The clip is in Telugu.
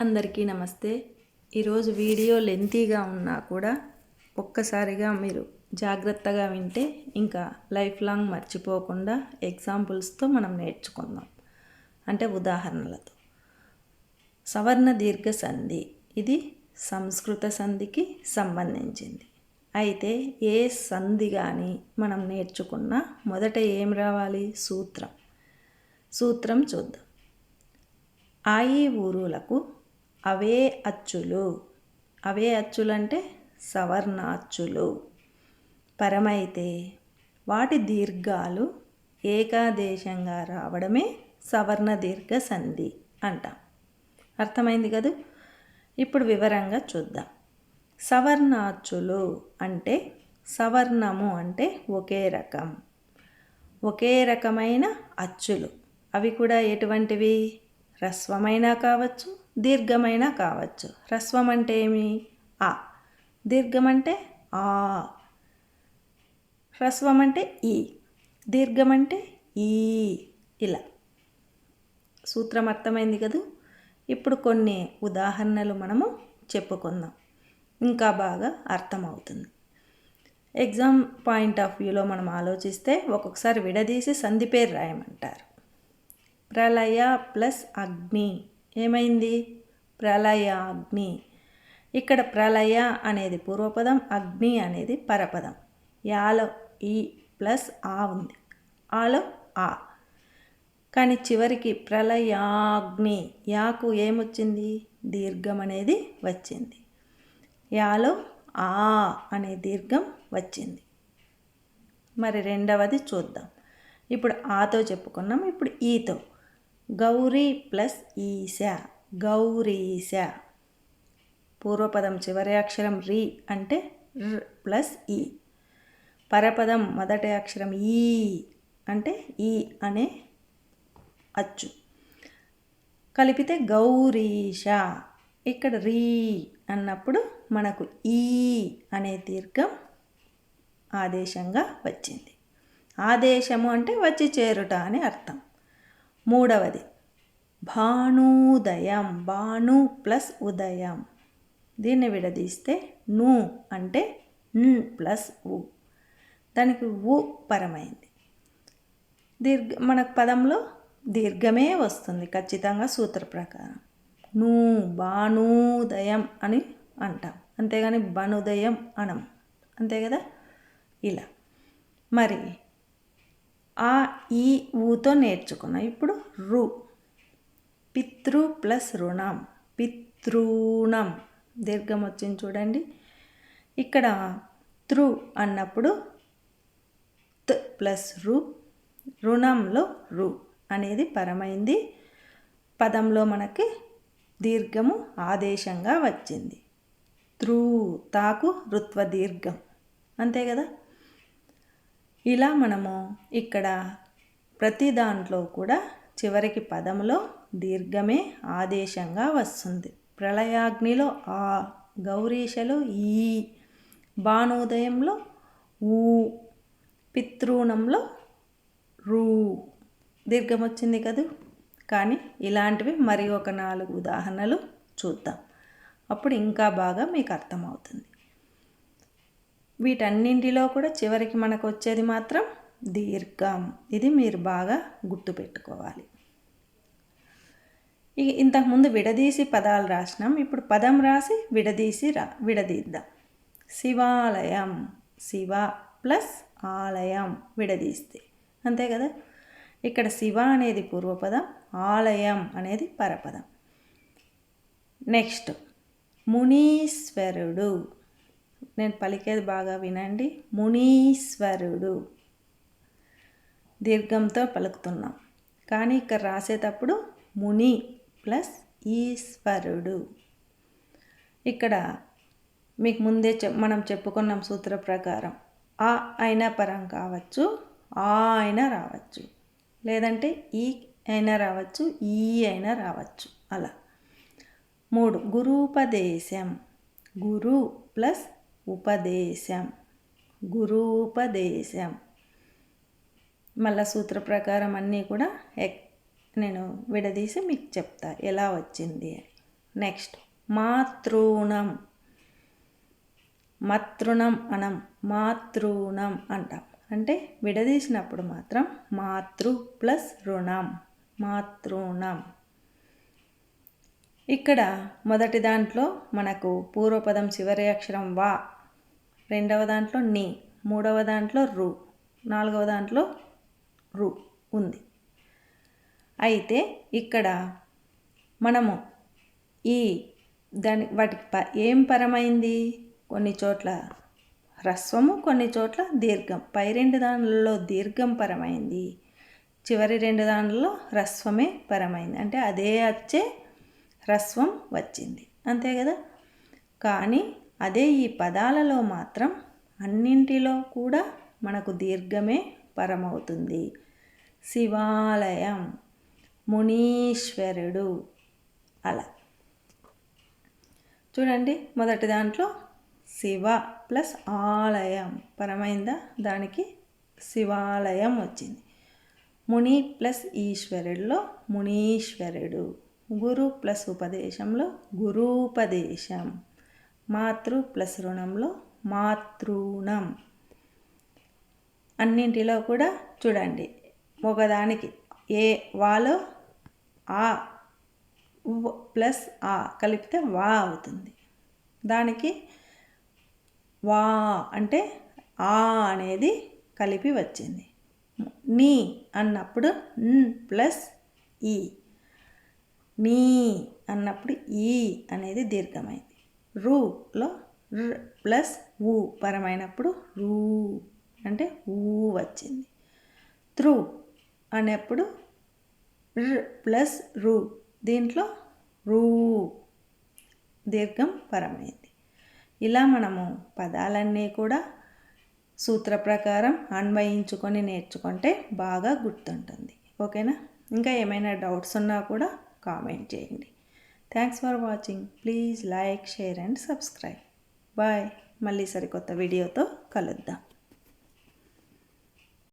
అందరికీ నమస్తే. ఈరోజు వీడియో లెంతీగా ఉన్నా కూడా ఒక్కసారిగా మీరు జాగ్రత్తగా వింటే ఇంకా లైఫ్ లాంగ్ మర్చిపోకుండా ఎగ్జాంపుల్స్తో మనం నేర్చుకుందాం. అంటే ఉదాహరణలతో. సవర్ణ దీర్ఘ సంధి. ఇది సంస్కృత సంధికి సంబంధించింది. అయితే ఏ సంధి కానీ మనం నేర్చుకున్నా మొదట ఏం రావాలి? సూత్రం. సూత్రం చూద్దాం. ఆయి ఊరులకు అవే అచ్చులు. అవే అచ్చులంటే సవర్ణ అచ్చులు పరమైతే వాటి దీర్ఘాలు ఏకాదేశంగా రావడమే సవర్ణ దీర్ఘ సంధి అంటాం. అర్థమైంది కదూ? ఇప్పుడు వివరంగా చూద్దాం. సవర్ణాచ్చులు అంటే సవర్ణము అంటే ఒకే రకం. ఒకే రకమైన అచ్చులు. అవి కూడా ఎటువంటివి? హ్రస్వమైనా కావచ్చు దీర్ఘమైన కావచ్చు. హ్రస్వం అంటే ఏమి ఆ. దీర్ఘం అంటే ఆ. హ్రస్వం అంటే ఈ. దీర్ఘం అంటే ఈ. ఇలా. సూత్రం అర్థమైంది కదూ? ఇప్పుడు కొన్ని ఉదాహరణలు మనము చెప్పుకుందాం. ఇంకా బాగా అర్థమవుతుంది. ఎగ్జామ్ పాయింట్ ఆఫ్ వ్యూలో మనం ఆలోచిస్తే ఒక్కొక్కసారి విడదీసి సంధి పేరు రాయమంటారు. ప్రళయ ప్లస్ అగ్ని. ఏమైంది? ప్రళయ అగ్ని. ఇక్కడ ప్రళయ అనేది పూర్వపదం అగ్ని అనేది పరపదం. యాలో ఈ ప్లస్ ఆ ఉంది. ఆలో ఆ. కానీ చివరికి ప్రళయాగ్ని. యాకు ఏమొచ్చింది? దీర్ఘం అనేది వచ్చింది. యాలో ఆ అనే దీర్ఘం వచ్చింది. మరి రెండవది చూద్దాం. ఇప్పుడు ఆతో చెప్పుకున్నాం. ఇప్పుడు ఈతో. గౌరీ ప్లస్ ఈశ. గౌరీశ. పూర్వపదం చివరి అక్షరం రీ అంటే ర్ ప్లస్ ఈ. పరపదం మొదటి అక్షరం ఈ అంటే ఈ అనే అచ్చు. కలిపితే గౌరీష ఇక్కడ రీ అన్నప్పుడు మనకు ఈ అనే దీర్ఘం ఆదేశంగా వచ్చింది. ఆదేశము అంటే వచ్చి చేరుట అని అర్థం. మూడవది. భానుదయం భాను ప్లస్ ఉదయం. దీన్ని విడదీస్తే ను అంటే న్ ప్లస్ ఉ. దానికి ఉ పరమైంది. దీర్ఘ మనకు పదంలో దీర్ఘమే వస్తుంది ఖచ్చితంగా సూత్ర ప్రకారం. నూ భానుదయం అని అంటాం. అంతేగాని బనుదయం అనం అంతే కదా? ఇలా. మరి ఆ ఈ ఊతో నేర్చుకున్నాం. ఇప్పుడు రు. పితృ ప్లస్ రుణం. పితృణం. దీర్ఘం వచ్చింది చూడండి. ఇక్కడ త్రు అన్నప్పుడు త్ ప్లస్ రు. రుణంలో రు అనేది పరమైంది. పదంలో మనకి దీర్ఘము ఆదేశంగా వచ్చింది. త్రూ తాకు రుత్వ దీర్ఘం. అంతే కదా? ఇలా మనము ఇక్కడ ప్రతి దాంట్లో కూడా చివరికి పదంలో దీర్ఘమే ఆదేశంగా వస్తుంది. ప్రళయాగ్నిలో ఆ గౌరీశలో ఈ బాణోదయంలో ఊ పితృణంలో రూ. దీర్ఘం వచ్చింది కదూ? కానీ ఇలాంటివి మరి ఒక నాలుగు ఉదాహరణలు చూద్దాం. అప్పుడు ఇంకా బాగా మీకు అర్థమవుతుంది. వీటన్నింటిలో కూడా చివరికి మనకు వచ్చేది మాత్రం దీర్ఘం. ఇది మీరు బాగా గుర్తుపెట్టుకోవాలి. ఇక ఇంతకుముందు విడదీసి పదాలు రాసినాం. ఇప్పుడు పదం రాసి విడదీసి రా విడదీద్దాం. శివాలయం శివ ప్లస్ ఆలయం విడదీస్తే. అంతే కదా? ఇక్కడ శివ అనేది పూర్వపదం ఆలయం అనేది పరపదం. నెక్స్ట్ మునీశ్వరుడు. నేను పలికేది బాగా వినండి. మునీశ్వరుడు. దీర్ఘంతో పలుకుతున్నాం. కానీ ఇక్కడ రాసేటప్పుడు ముని ప్లస్ ఈశ్వరుడు. ఇక్కడ మీకు ముందే చెప్ మనం చెప్పుకున్నాం సూత్ర ప్రకారం. ఆ అయినా పరం కావచ్చు ఆ అయినా రావచ్చు. లేదంటే ఈ అయినా రావచ్చు ఈ అయినా రావచ్చు. అలా. మూడు. గురూపదేశం. గురు ప్లస్ ఉపదేశం. గురూపదేశం. మళ్ళా సూత్ర ప్రకారం అన్నీ కూడా ఎక్ నేను విడదీసి మీకు చెప్తా ఎలా వచ్చింది నెక్స్ట్ మాతృణం. మతృణం అనం మాతృణం అంటాం. అంటే విడదీసినప్పుడు మాత్రం మాతృ ప్లస్ రుణం. మాతృణం. ఇక్కడ మొదటి దాంట్లో మనకు పూర్వపదం చివరి అక్షరం వా రెండవ దాంట్లో నీ మూడవ దాంట్లో రు నాలుగవ దాంట్లో రు ఉంది. అయితే ఇక్కడ మనము ఈ దాని వాటికి ప ఏం పరమైంది? కొన్ని చోట్ల హ్రస్వము కొన్ని చోట్ల దీర్ఘం. పై రెండు దానిలో దీర్ఘం పరమైంది. చివరి రెండు దానిలో హ్రస్వమే పరమైంది. అంటే అదే వచ్చే హ్రస్వం వచ్చింది. అంతే కదా? కానీ అదే ఈ పదాలలో మాత్రం అన్నింటిలో కూడా మనకు దీర్ఘమే పరమవుతుంది. శివాలయం మునీశ్వరుడు అలా. చూడండి మొదటి దాంట్లో శివ ప్లస్ ఆలయం పరమైందా? దానికి శివాలయం వచ్చింది. ముని ప్లస్ ఈశ్వరుడిలో మునీశ్వరుడు. గురు ప్లస్ ఉపదేశంలో గురూపదేశం. మాతృ ప్లస్ రుణంలో మాతృణం. అన్నింటిలో కూడా చూడండి. ఒకదానికి ఏ వాలో ఆ ప్లస్ ఆ కలిపితే వా అవుతుంది. దానికి వా అంటే ఆ అనేది కలిపి వచ్చింది. నీ అన్నప్పుడు ప్లస్ ఈ. నీ అన్నప్పుడు ఈ అనేది దీర్ఘమైంది. రూలో ప్లస్ ఊ పరమైనప్పుడు రూ అంటే ఊ వచ్చింది. త్రూ అనేప్పుడు ప్లస్ రూ దీంట్లో రూ దీర్ఘం పరమైంది. ఇలా మనము పదాలన్నీ కూడా సూత్ర ప్రకారం అన్వయించుకొని నేర్చుకుంటే బాగా గుర్తుంటుంది. ఓకేనా? ఇంకా ఏమైనా డౌట్స్ ఉన్నా కూడా కామెంట్ చేయండి. Thanks for watching please like share and subscribe bye మళ్ళీ సరికొత్త వీడియోతో కలుద్దాం.